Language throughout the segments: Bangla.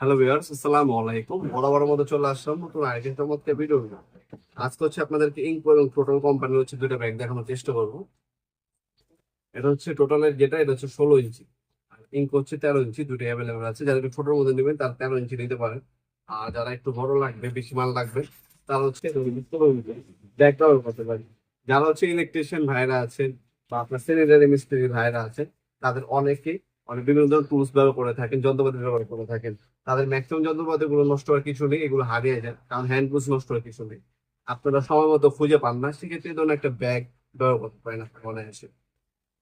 হ্যালো ভিউয়ার্স আসসালামু আলাইকুম। বড় মতো চলে আসলাম নতুন আরেকটি চমৎকার ভিডিও। আজকে হচ্ছে আপনাদেরকে ইঙ্কো এবং টোটাল কোম্পানির হচ্ছে দুইটা ব্যাগ দেখানোর চেষ্টা করব। এটা হচ্ছে টোটালের যেটা, এটা হচ্ছে ষোলো ইঞ্চি। আর ইঙ্কো হচ্ছে তেরো ইঞ্চি দুটো অ্যাভেলেবেল আছে। যারা একটু ছোটোর মধ্যে নেবেন, তারা তেরো ইঞ্চি নিতে পারেন। আর যারা একটু বড় লাগবে, বেশি মাল লাগবে, তারা হচ্ছে ব্যাগটা ব্যবহার করতে পারেন। যারা হচ্ছে ইলেকট্রিশিয়ান ভাইরা আছেন বা আপনার স্যানিটারি মিস্ত্রি ভাইরা আছেন, তাদের অনেকেই অনেক বিভিন্ন ধরনের টুলস ব্যবহার করে থাকেন, যন্ত্রপাতি ব্যবহার করে থাকেন। তাদের ম্যাক্সিমাম যন্ত্রপাতি গুলো নষ্ট হওয়ার কিছু নেই, এগুলো হারিয়ে যায়, কারণ হ্যান্ড টুলস নষ্ট হওয়ার কিছু নেই। আপনারা সময় মতো খুঁজে পান না, সেক্ষেত্রে ধরুন একটা ব্যাগ ব্যবহার করতে পারেন আপনার মনে আসে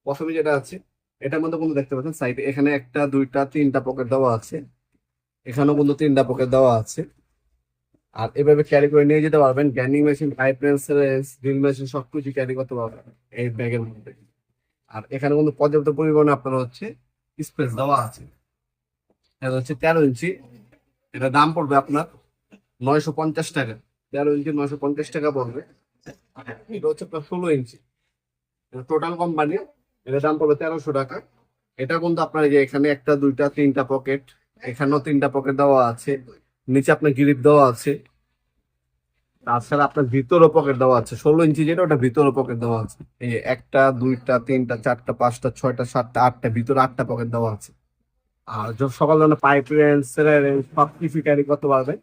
প্রথমে যেটা আছে, এটার মধ্যে কিন্তু দেখতে পাচ্ছেন সাইডে এখানে একটা, দুইটা, তিনটা পকেট দেওয়া আছে। এখানেও কিন্তু তিনটা পকেট দেওয়া আছে। আর এভাবে ক্যারি করে নিয়ে যেতে পারবেন গ্যানিং machine pipe pencil drill machine সবকিছু ক্যারি করতে পারবেন এই ব্যাগের মধ্যে। আর এখানে কিন্তু পর্যাপ্ত পরিমাণে আপনার হচ্ছে স্পেস দেওয়া আছে। এটা হচ্ছে তেরো ইঞ্চি। এটা দাম পড়বে আপনার নয়শো পঞ্চাশ টাকা। তেরো ইঞ্চি নয়শো পঞ্চাশ টাকা পড়বে। এটা হচ্ছে আপনার ষোলো ইঞ্চি। টোটাল কোম্পানি এটা দাম পড়বে তেরোশো টাকা। এটা কিন্তু আপনার যে এখানে একটা, দুইটা, তিনটা পকেট এখানেও তিনটা পকেট দেওয়া আছে। নিচে আপনার গ্রিপ দেওয়া আছে। তাছাড়া আপনার ভিতরও পকেট দেওয়া আছে। ষোলো ইঞ্চি যেটা, ওটা ভিতরও পকেট দেওয়া আছে। এই একটা, দুইটা, তিনটা, চারটা, পাঁচটা, ছয়টা, সাতটা, আটটা, ভিতরে আটটা পকেট দেওয়া আছে। আর যখন সকাল ধরনের পাইপ রেঞ্জ সেলাই সব কিছু ক্যারি করতে পারবেন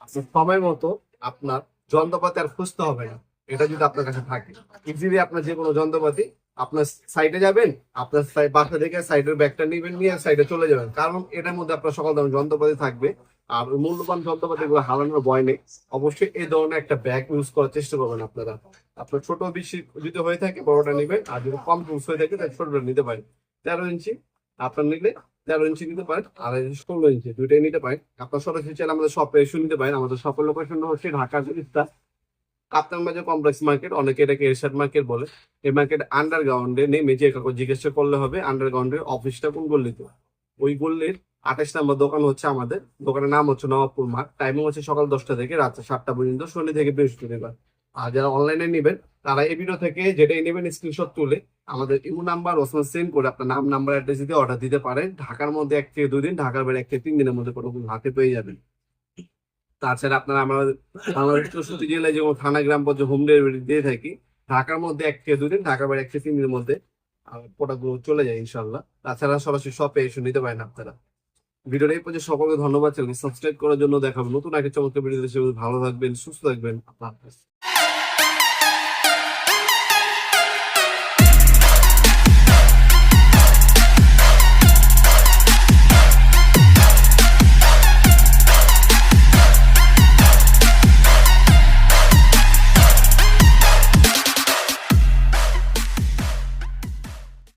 আপনার সময় মতো আপনার যন্ত্রপাতি আর খুঁজতে হবে না। এটা যদি আপনার কাছে থাকে। ইজিলি আপনার যে কোনো যন্ত্রপাতি আপনার সাইডে যাবেন, আপনার বাসা থেকে সাইডের ব্যাগটা নিবেন, নিয়ে সাইডে চলে যাবেন। কারণ এটার মধ্যে আপনার সকল ধরনের যন্ত্রপাতি থাকবে। আর মূল্যবান যন্ত্রপাতি এগুলো হারানোর ভয় নেই। অবশ্যই এই ধরনের একটা ব্যাগ ইউজ করার চেষ্টা করবেন আপনারা। আপনার ছোট বেশি যদি হয়ে থাকে, বড়টা নেবেন। আর যদি কম ইউজ হয়ে থাকে, তাহলে ছোটটা নিতে পারেন। তেরো ইঞ্চি। আপনার নিলে তেরো ইঞ্চি নিতে পারেন। আর ষোলো ইঞ্চি, দুইটাই নিতে পারেন। আপনার সরাসরি চাইলে আমাদের শপে এসে নিতে পারেন। আমাদের শপের লোকেশন হচ্ছে ঢাকা জলিস্তা কাপ্তান বাজার কমপ্লেক্স মার্কেট অনেকে এটাকে এরশাদ মার্কেট বলে। এই মার্কেট আন্ডারগ্রাউন্ডে নেমে যে জিজ্ঞাসা করলে হবে আন্ডারগ্রাউন্ডের অফিসটা কোন গল্লিতে ওই গল্লির আঠাশ নম্বর দোকান হচ্ছে আমাদের। দোকানের নাম হচ্ছে নবাবপুর মাঠ। টাইমিং হচ্ছে সকাল দশটা থেকে রাত সাতটা পর্যন্ত, শনি থেকে বৃহস্পতিবার। আর যারা অনলাইনে নেবেন, তারা এই ভিডিও থেকে যেটাই নেবেন স্ক্রিনশট তুলে আমাদের ইউ নাম্বার, ওসমান সেন্ড করে আপনার নাম নাম্বার অ্যাড্রেস দিয়ে অর্ডার দিতে পারেন। ঢাকার মধ্যে এক থেকে দুই দিন, ঢাকার বাইরে এক থেকে তিন দিনের মধ্যে কোনো হাতে পেয়ে যাবেন। তাছাড়া আপনারা আমাদের বাংলাদেশ জেলায় যেমন থানা, গ্রাম পর্যন্ত হোম ডেলিভারি দিয়ে থাকি, ঢাকার মধ্যে এক থেকে দুই দিন, ঢাকার বাইরে এক থেকে তিন দিনের মধ্যে প্রোডাক্টগুলো চলে যায় ইনশাল্লাহ তাছাড়া সরাসরি শপে এসে নিতে পারেন আপনারা। ভিডিওটা এই পর্যন্ত সকলকে ধন্যবাদ চ্যানেল সাবস্ক্রাইব করার জন্য দেখাবো নতুন একটা চমৎকার ভিডিও ভালো থাকবেন, সুস্থ থাকবেন। আল্লাহ হাফেজ।